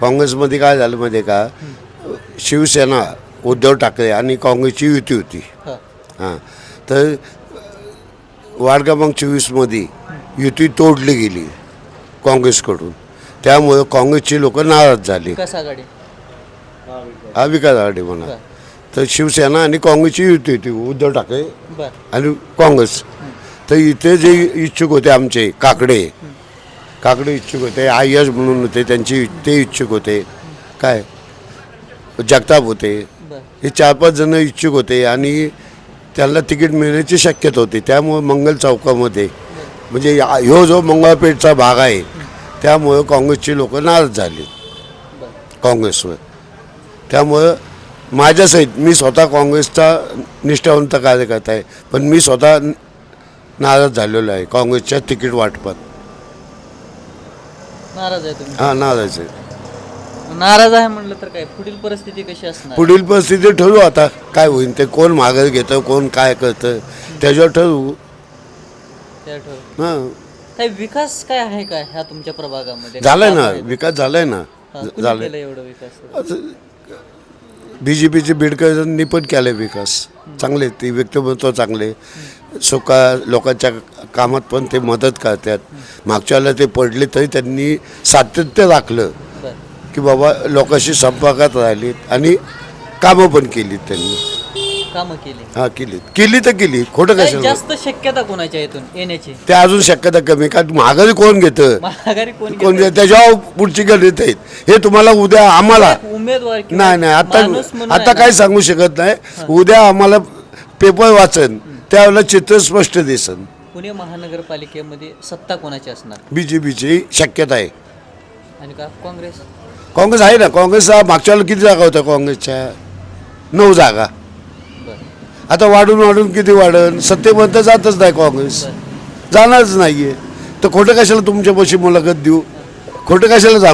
काँग्रेसमध्ये काय झालं आहे का? शिवसेना उद्धव ठाकरे आणि काँग्रेसची युती होती. हां. तर वार्ड क्रमांक चोवीसमध्ये युती तोडली गेली काँग्रेसकडून. त्यामुळे काँग्रेसची लोक नाराज झाली. हा विकास आघाडी म्हणा. तर शिवसेना आणि काँग्रेसची युती होती. उद्धव ठाकरे आणि काँग्रेस. तर इथे जे इच्छुक होते आमचे काकडे काकडे इच्छुक होते आयस म्हणून होते त्यांची ते इच्छुक होते. काय? जगताप होते. हे चार पाच जण इच्छुक होते आणि त्यांना तिकीट मिळण्याची शक्यता होती. त्यामुळे मंगल चौकामध्ये म्हणजे ह्यो जो मंगळपेठचा भाग आहे त्यामुळे काँग्रेसची लोक नाराज झाली. काँग्रेसवर. त्यामुळं माझ्यासहित मी स्वतः काँग्रेसचा निष्ठावंत कार्यकर्ता आहे पण मी स्वतः नाराज झालेलो आहे काँग्रेसच्या तिकीट वाटपात. नाराज आहे तुम्ही. हां नाराज आहे. नाराज आहे म्हणलं तर काय? पुढील परिस्थिती कशी असणार? पुढील परिस्थिती ठरवू आता. काय होईल ते? कोण माघारी घेतं? कोण काय करतं? त्याच्यावर ठरवू. त्या. हां. काही विकास काय आहे का ह्या तुमच्या प्रभागामध्ये? झालाय ना. विकास झालाय ना. हां, कुणी झालाय. केलं एवढं विकास? बी जे पीचे बिडकरांनी पण केलं विकास. चांगले ते. व्यक्तिमत्व चांगले सुका लोकांच्या कामात पण ते मदत करतात. मागच्या वेळेला ते पडले तरी त्यांनी सातत्य राखलं की बाबा लोकांशी संपर्कात राहिलीत आणि कामं पण केलीत त्यांनी. कामं केली. हां केलीत. केली तर केली. खोटं कशाला? जास्त शक्यता कोणाच्या इथून? येण्याची? ते अजून शक्यता कमी कारण माघारी कोण घेतं? माघारी कोण? घेतं? त्याच्यावर पुढची गणित आहेत हे तुम्हाला उद्या आम्हाला उमेदवार किंवा नाही नाही. आता माणूस म्हणून आता आहे काय सांगू शकत नाही. उद्या आम्हाला पेपर वाचन. त्यावेळेला चित्र स्पष्ट दिसन. पुणे महानगरपालिकेमध्ये सत्ता कोणाची असणार? बी जे पीची शक्यता आहे. आणि का? काँग्रेस? काँग्रेस आहे ना? काँग्रेसचा मागच्या वेळेला किती जागा होत्या काँग्रेसच्या? नऊ जागा. बर. आता वाढून वाढून किती वाढन? सत्तेपर्यंत जातच नाही काँग्रेस. जाणारच नाहीये. तर खोटं कशाला तुमच्यापाशी मुलाखत देऊ? खोटं कशाला जा